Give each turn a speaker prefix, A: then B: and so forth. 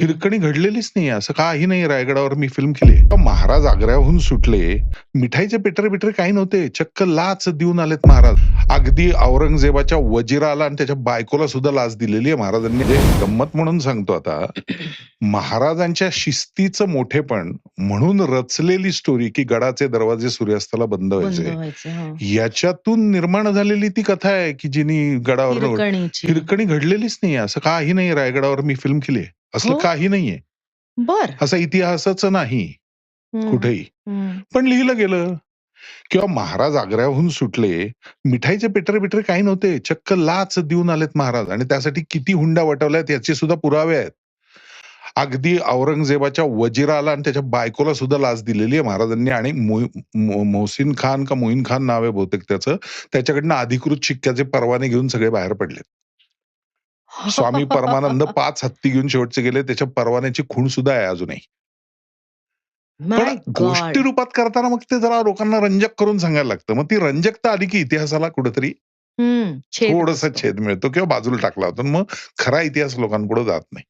A: हिरकणी घडलेलीच नाही असं काही नाही रायगडावर मी फिल्म केली महाराज आग्र्याहून सुटले. मिठाईचे पेटरे बिटरे काही नव्हते. चक्क लाच देऊन आलेत महाराज. अगदी औरंगजेबाच्या वजिराला आणि त्याच्या बायकोला सुद्धा लाच दिलेली आहे महाराजांनी. म्हणजे गंमत म्हणून सांगतो आता महाराजांच्या शिस्तीचं मोठेपण म्हणून रचलेली स्टोरी की गडाचे दरवाजे सूर्यास्ताला बंद व्हायचे.
B: हो.
A: याच्यातून निर्माण झालेली ती कथा आहे की जिनी गडावर. हिरकणी घडलेलीच नाही असं काही नाही रायगडावर मी फिल्म केली असलं
B: हो?
A: काही नाहीये.
B: बर.
A: असं इतिहासच नाही. कुठेही. पण लिहिलं गेलं. किंवा महाराज आग्र्याहून सुटले. मिठाईचे पेटरे बिटरे काही नव्हते. चक्क लाच देऊन आलेत महाराज. आणि त्यासाठी किती हुंडा वटवल्यात याचे सुद्धा पुरावे आहेत. अगदी औरंगजेबाच्या वजिराला आणि त्याच्या बायकोला सुद्धा लाच दिलेली आहे महाराजांनी. आणि मोहसिन खान का मोहीन खान नाव आहे बहुतेक त्याचं. त्याच्याकडनं अधिकृत शिक्क्याचे परवाने घेऊन सगळे बाहेर पडले स्वामी परमानंद पाच हत्ती घेऊन शेवटचे गेले. त्याच्या परवान्याची खूण सुद्धा आहे अजूनही. पण गोष्टी. रूपात करताना मग ते जरा लोकांना रंजक करून सांगायला लागतं. मग ती रंजकता आली की इतिहासाला कुठेतरी थोडस. छेद मिळतो किंवा बाजूला टाकला होतो. मग खरा इतिहास लोकांपुढे जात नाही.